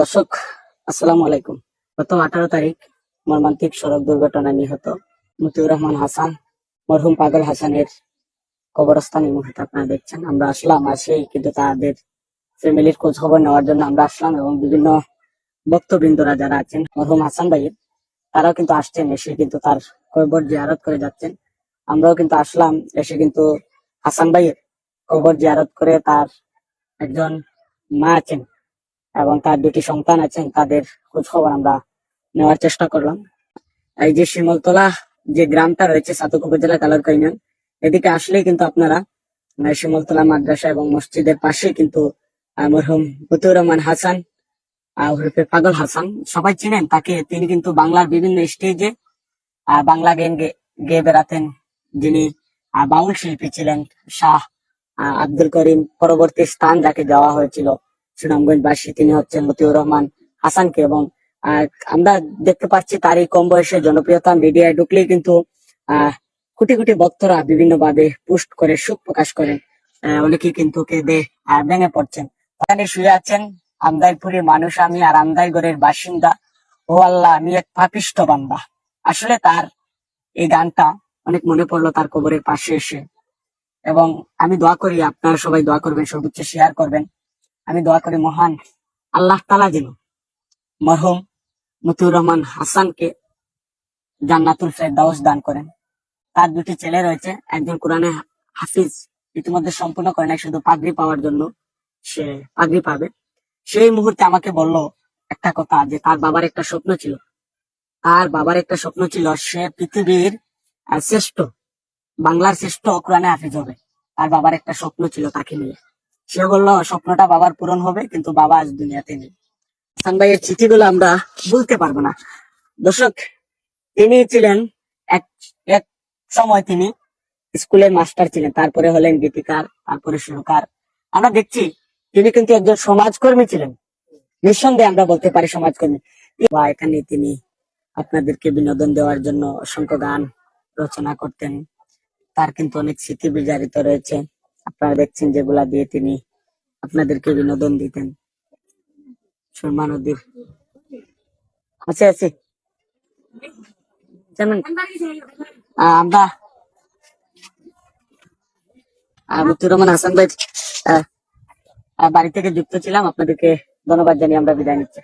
দর্শক, আসসালামু আলাইকুম। গত আঠারো তারিখ মর্মান্তিক সড়ক দুর্ঘটনায় নিহত মতিউর রহমান হাসান, মরহুম পাগল হাসানের কবরস্থান এই মুহূর্তে আপনারা দেখছেন। আমরা আসলাম আসেই কিন্তু তাদের ফ্যামিলির খোঁজ খবর নেওয়ার জন্য আমরা আসলাম এবং বিভিন্ন ভক্তবৃন্দরা যারা আছেন, মরহুম হাসান ভাইয়ের, তারাও কিন্তু আসছেন, এসে কিন্তু তার কবর জিয়ারত করে যাচ্ছেন। আমরাও কিন্তু আসলাম, এসে কিন্তু হাসান ভাইয়ের কবর জিয়ারত করে তার একজন মা আছেন। এবং তার দুটি সন্তান আছেন, তাদের খোঁজ খবর আমরা নেওয়ার চেষ্টা করলাম। এই যে শিমলতলা যে গ্রামটা রয়েছে সাতক উপজেলা কালারকা ইউনিয়ন, এদিকে আসলেই কিন্তু আপনারা শিমলতলা মাদ্রাসা এবং মসজিদের পাশে কিন্তু মরহুম মতিউর রহমান হাসান পাগল হাসান, সবাই চিনেন তাকে। তিনি কিন্তু বাংলার বিভিন্ন স্টেজে বাংলা গেন গেয়ে বেড়াতেন। যিনি বাউল শিল্পী ছিলেন শাহ আব্দুল করিম। পরবর্তী স্থান যাকে দেওয়া হয়েছিল সুনামগঞ্জবাসী তিনি হচ্ছেন মতিউর রহমান হাসানকে এবং আমরা দেখতে পাচ্ছি তার এই কম বয়সে জনপ্রিয়তা মিডিয়ায় ঢুকলেই কিন্তু কোটি কোটি ভক্তরা বিভিন্ন ভাবে পোস্ট করে সুখ প্রকাশ করেন। আহ, অনেকেই কিন্তু কেঁদে ভেঙে পড়ছেন। ওখানে শুয়ে আছেন আমদাইপুরের মানুষ আমি আর আমদাইগড়ের বাসিন্দা। ও আল্লাহ আমি এক পাপিষ্ট বান্দা। আসলে তার এই গানটা অনেক মনে পড়ল তার কবরের পাশে এসে। এবং আমি দোয়া করি আপনারা সবাই দোয়া করবেন সর্বোচ্চ শেয়ার করবেন। আমি দোয়া করি মহান আল্লাহ তালা যেন মরহুম মতিউর রহমান হাসানকে জান্নাতুল ফেরদাউস দান করেন। তার দুটি ছেলে রয়েছে, একজন কোরআনে হাফিজ, ইতিমধ্যে সম্পূর্ণ করে নাই, শুধু পাগড়ি পাওয়ার জন্য সে পাগড়ি পাবে। সেই মুহূর্তে আমাকে বলল একটা কথা, যে তার বাবার একটা স্বপ্ন ছিল। তার বাবার একটা স্বপ্ন ছিল, সে পৃথিবীর শ্রেষ্ঠ, বাংলার শ্রেষ্ঠ কোরআনে হাফিজ হবে। তার বাবার একটা স্বপ্ন ছিল তাকে নিয়ে। সে বলল, স্বপ্নটা বাবার পূরণ হবে, কিন্তু বাবা আজ দুনিয়াতে নেই। হাসান ভাইয়ের চিঠিগুলো আমরা বলতে পারব না। দর্শক, তিনি ছিলেন এক এক সময় তিনি স্কুলের মাস্টার ছিলেন, তারপরে হলেন গীতিকার, তারপরে সুরকার। আমরা দেখছি তিনি কিন্তু একজন সমাজকর্মী ছিলেন। নিঃসন্দেহে আমরা বলতে পারি সমাজকর্মী। বা এখানে তিনি আপনাদেরকে বিনোদন দেওয়ার জন্য অসংখ্য গান রচনা করতেন। তার কিন্তু অনেক স্মৃতি বিজারিত রয়েছে। আপনারা দেখছেন যেগুলা দিয়ে তিনি আপনাদেরকে বিনোদন দিতেন। সুরমা নদীর। আছে আছে। আহ, আমরা মুতুর রহমান হাসান ভাই বাড়ি থেকে যুক্ত ছিলাম। আপনাদেরকে ধন্যবাদ জানিয়ে আমরা বিদায় নিচ্ছি।